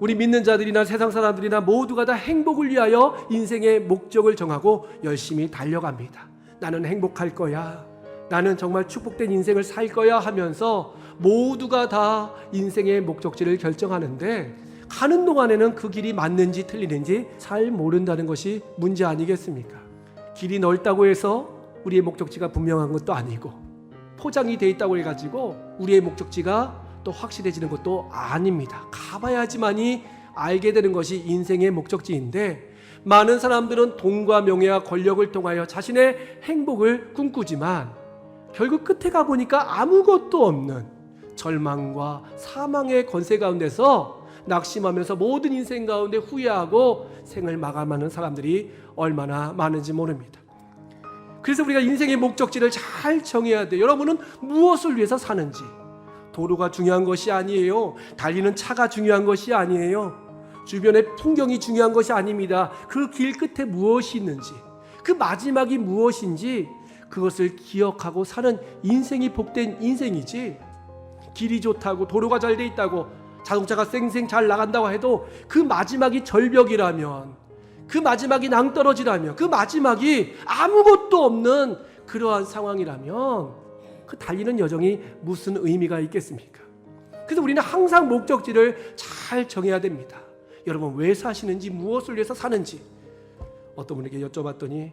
우리 믿는 자들이나 세상 사람들이나 모두가 다 행복을 위하여 인생의 목적을 정하고 열심히 달려갑니다. 나는 행복할 거야. 나는 정말 축복된 인생을 살 거야 하면서 모두가 다 인생의 목적지를 결정하는데 가는 동안에는 그 길이 맞는지 틀리는지 잘 모른다는 것이 문제 아니겠습니까? 길이 넓다고 해서 우리의 목적지가 분명한 것도 아니고 포장이 돼 있다고 해가지고 우리의 목적지가 또 확실해지는 것도 아닙니다. 가봐야지만이 알게 되는 것이 인생의 목적지인데 많은 사람들은 돈과 명예와 권력을 통하여 자신의 행복을 꿈꾸지만 결국 끝에 가 보니까 아무것도 없는 절망과 사망의 권세 가운데서 낙심하면서 모든 인생 가운데 후회하고 생을 마감하는 사람들이 얼마나 많은지 모릅니다. 그래서 우리가 인생의 목적지를 잘 정해야 돼요. 여러분은 무엇을 위해서 사는지. 도로가 중요한 것이 아니에요. 달리는 차가 중요한 것이 아니에요. 주변의 풍경이 중요한 것이 아닙니다. 그 길 끝에 무엇이 있는지, 그 마지막이 무엇인지 그것을 기억하고 사는 인생이 복된 인생이지. 길이 좋다고 도로가 잘 돼 있다고 자동차가 쌩쌩 잘 나간다고 해도 그 마지막이 절벽이라면 그 마지막이 낭떠러지라면 그 마지막이 아무것도 없는 그러한 상황이라면 그 달리는 여정이 무슨 의미가 있겠습니까? 그래서 우리는 항상 목적지를 잘 정해야 됩니다. 여러분 왜 사시는지 무엇을 위해서 사는지 어떤 분에게 여쭤봤더니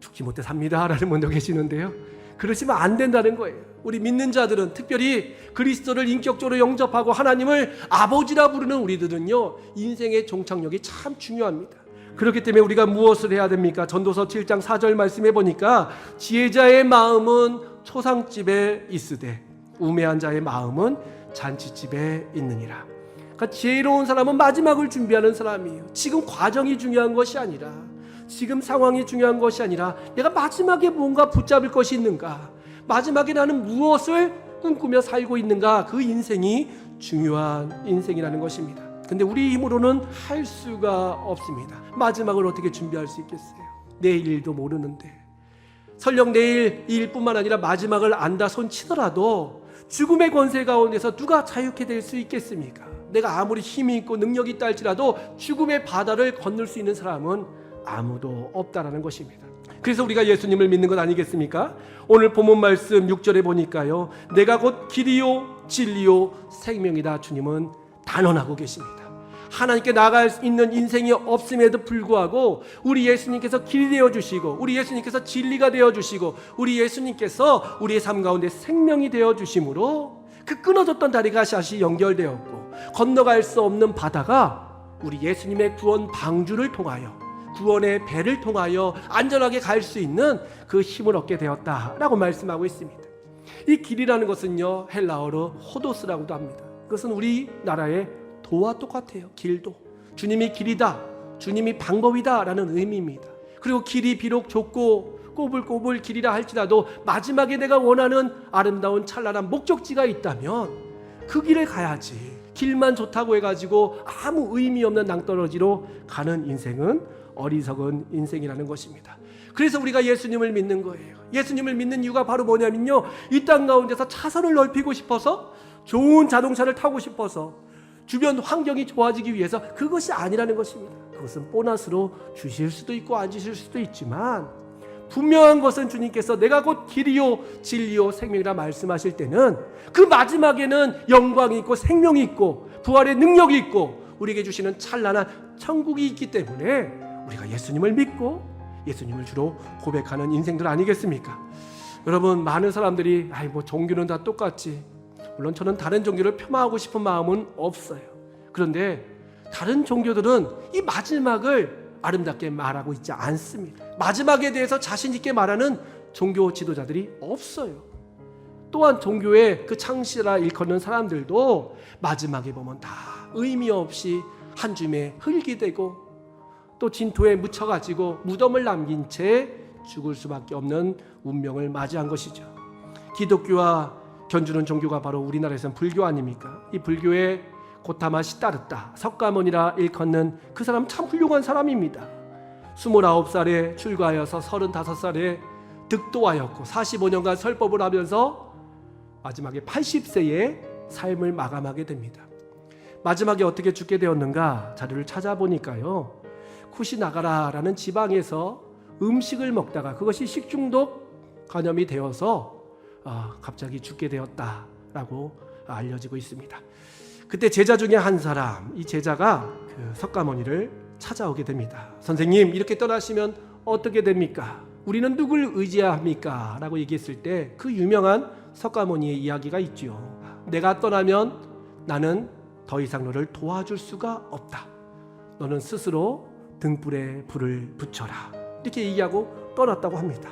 죽지 못해 삽니다라는 분도 계시는데요. 그러시면 안 된다는 거예요. 우리 믿는 자들은 특별히 그리스도를 인격적으로 영접하고 하나님을 아버지라 부르는 우리들은요 인생의 종착역이 참 중요합니다. 그렇기 때문에 우리가 무엇을 해야 됩니까? 전도서 7장 4절 말씀해 보니까 지혜자의 마음은 초상집에 있으되 우매한 자의 마음은 잔치집에 있느니라. 그러니까 지혜로운 사람은 마지막을 준비하는 사람이에요. 지금 과정이 중요한 것이 아니라 지금 상황이 중요한 것이 아니라 내가 마지막에 뭔가 붙잡을 것이 있는가? 마지막에 나는 무엇을 꿈꾸며 살고 있는가? 그 인생이 중요한 인생이라는 것입니다. 근데 우리 힘으로는 할 수가 없습니다. 마지막을 어떻게 준비할 수 있겠어요? 내일도 모르는데. 설령 내일 이 일뿐만 아니라 마지막을 안다 손 치더라도 죽음의 권세 가운데서 누가 자유케 될 수 있겠습니까? 내가 아무리 힘이 있고 능력이 있다 할지라도 죽음의 바다를 건널 수 있는 사람은 아무도 없다라는 것입니다. 그래서 우리가 예수님을 믿는 것 아니겠습니까? 오늘 본문 말씀 6절에 보니까요. 내가 곧 길이요 진리요 생명이다 주님은 단언하고 계십니다. 하나님께 나갈 수 있는 인생이 없음에도 불구하고 우리 예수님께서 길이 되어 주시고 우리 예수님께서 진리가 되어 주시고 우리 예수님께서 우리의 삶 가운데 생명이 되어 주심으로 그 끊어졌던 다리가 다시 연결되었고 건너갈 수 없는 바다가 우리 예수님의 구원 방주를 통하여 구원의 배를 통하여 안전하게 갈 수 있는 그 힘을 얻게 되었다라고 말씀하고 있습니다. 이 길이라는 것은요 헬라어로 호도스라고도 합니다. 그것은 우리나라의 도와 똑같아요. 길도 주님이 길이다, 주님이 방법이다 라는 의미입니다. 그리고 길이 비록 좁고 꼬불꼬불 길이라 할지라도 마지막에 내가 원하는 아름다운 찬란한 목적지가 있다면 그 길을 가야지. 길만 좋다고 해가지고 아무 의미 없는 낭떠러지로 가는 인생은 어리석은 인생이라는 것입니다. 그래서 우리가 예수님을 믿는 거예요. 예수님을 믿는 이유가 바로 뭐냐면요. 이 땅 가운데서 차선을 넓히고 싶어서 좋은 자동차를 타고 싶어서 주변 환경이 좋아지기 위해서 그것이 아니라는 것입니다. 그것은 보너스로 주실 수도 있고 안 주실 수도 있지만 분명한 것은 주님께서 내가 곧 길이요 진리요 생명이라 말씀하실 때는 그 마지막에는 영광이 있고 생명이 있고 부활의 능력이 있고 우리에게 주시는 찬란한 천국이 있기 때문에 우리가 예수님을 믿고 예수님을 주로 고백하는 인생들 아니겠습니까? 여러분 많은 사람들이 아이 뭐 종교는 다 똑같지. 물론 저는 다른 종교를 폄하하고 싶은 마음은 없어요. 그런데 다른 종교들은 이 마지막을 아름답게 말하고 있지 않습니다. 마지막에 대해서 자신 있게 말하는 종교 지도자들이 없어요. 또한 종교의 그 창시라 일컫는 사람들도 마지막에 보면 다 의미 없이 한 줌에 흙이 되고 또 진토에 묻혀가지고 무덤을 남긴 채 죽을 수밖에 없는 운명을 맞이한 것이죠. 기독교와 견주는 종교가 바로 우리나라에서는 불교 아닙니까? 이 불교의 고타마 시따르타 석가모니라 일컫는 그 사람 참 훌륭한 사람입니다. 29살에 출가하여서 35살에 득도하였고 45년간 설법을 하면서 마지막에 80세에 삶을 마감하게 됩니다. 마지막에 어떻게 죽게 되었는가 자료를 찾아보니까요. 쿠시나가라라는 지방에서 음식을 먹다가 그것이 식중독 감염이 되어서 아, 갑자기 죽게 되었다라고 알려지고 있습니다. 그때 제자 중에 한 사람, 이 제자가 그 석가모니를 찾아오게 됩니다. 선생님, 이렇게 떠나시면 어떻게 됩니까? 우리는 누굴 의지해야 합니까? 라고 얘기했을 때 그 유명한 석가모니의 이야기가 있죠. 내가 떠나면 나는 더 이상 너를 도와줄 수가 없다. 너는 스스로 등불에 불을 붙여라. 이렇게 얘기하고 떠났다고 합니다.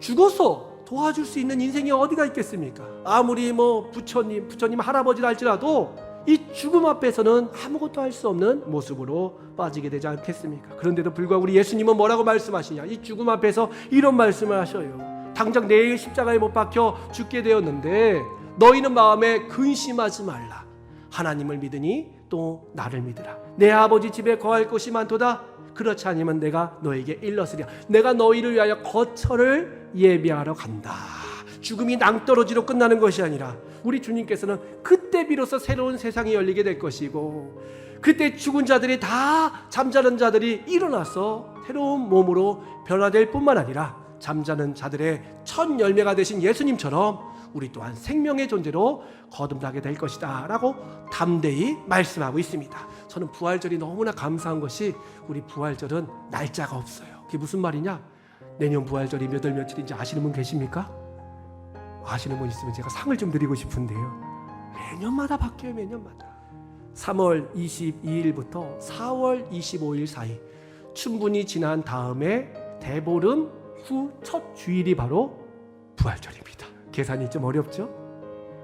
죽어서 도와줄 수 있는 인생이 어디가 있겠습니까? 아무리 뭐 부처님, 부처님 할아버지라 할지라도 이 죽음 앞에서는 아무것도 할 수 없는 모습으로 빠지게 되지 않겠습니까? 그런데도 불구하고 우리 예수님은 뭐라고 말씀하시냐? 이 죽음 앞에서 이런 말씀을 하셔요. 당장 내일 십자가에 못 박혀 죽게 되었는데 너희는 마음에 근심하지 말라. 하나님을 믿으니 또 나를 믿으라. 내 아버지 집에 거할 것이 많도다. 그렇지 않으면 내가 너에게 일러스리라. 내가 너희를 위하여 거처를 예비하러 간다. 죽음이 낭떠러지로 끝나는 것이 아니라 우리 주님께서는 그때 비로소 새로운 세상이 열리게 될 것이고 그때 죽은 자들이 다 잠자는 자들이 일어나서 새로운 몸으로 변화될 뿐만 아니라 잠자는 자들의 첫 열매가 되신 예수님처럼 우리 또한 생명의 존재로 거듭나게 될 것이다 라고 담대히 말씀하고 있습니다. 저는 부활절이 너무나 감사한 것이 우리 부활절은 날짜가 없어요. 그게 무슨 말이냐? 내년 부활절이 몇월 며칠인지 아시는 분 계십니까? 아시는 분 있으면 제가 상을 좀 드리고 싶은데요. 매년마다 바뀌어요, 매년마다. 3월 22일부터 4월 25일 사이 충분히 지난 다음에 대보름 후 첫 주일이 바로 부활절입니다. 계산이 좀 어렵죠?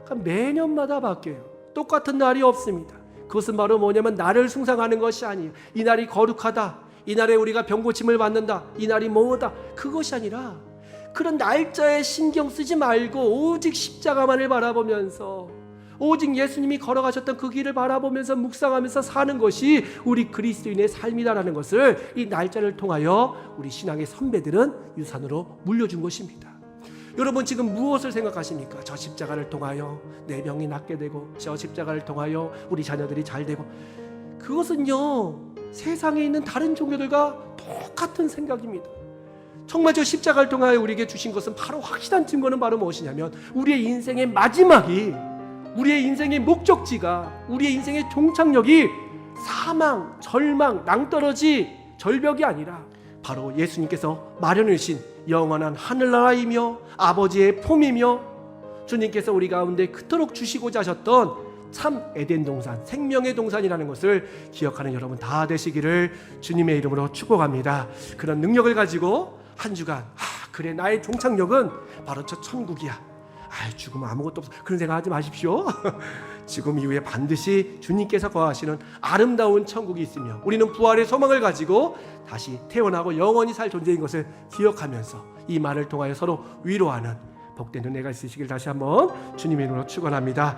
그러니까 매년마다 바뀌어요. 똑같은 날이 없습니다. 그것은 바로 뭐냐면 나를 숭상하는 것이 아니에요. 이 날이 거룩하다. 이 날에 우리가 병고침을 받는다. 이 날이 뭐다. 그것이 아니라 그런 날짜에 신경 쓰지 말고 오직 십자가만을 바라보면서 오직 예수님이 걸어가셨던 그 길을 바라보면서 묵상하면서 사는 것이 우리 그리스도인의 삶이다라는 것을 이 날짜를 통하여 우리 신앙의 선배들은 유산으로 물려준 것입니다. 여러분 지금 무엇을 생각하십니까? 저 십자가를 통하여 내 병이 낫게 되고 저 십자가를 통하여 우리 자녀들이 잘 되고 그것은요 세상에 있는 다른 종교들과 똑같은 생각입니다. 정말 저 십자가를 통하여 우리에게 주신 것은 바로 확실한 증거는 바로 무엇이냐면 우리의 인생의 마지막이 우리의 인생의 목적지가 우리의 인생의 종착역이 사망, 절망, 낭떠러지, 절벽이 아니라 바로 예수님께서 마련해 주신 영원한 하늘나라이며 아버지의 폼이며 주님께서 우리 가운데 그토록 주시고자 하셨던 참 에덴 동산, 생명의 동산이라는 것을 기억하는 여러분 다 되시기를 주님의 이름으로 축복합니다. 그런 능력을 가지고 한 주간 아 그래 나의 종착역은 바로 저 천국이야. 아 죽음 아무것도 없어 그런 생각하지 마십시오. 지금 이후에 반드시 주님께서 거하시는 아름다운 천국이 있으며 우리는 부활의 소망을 가지고 다시 태어나고 영원히 살 존재인 것을 기억하면서 이 말을 통하여 서로 위로하는 복된 은혜가 있으시길 다시 한번 주님의 이름으로 축원합니다.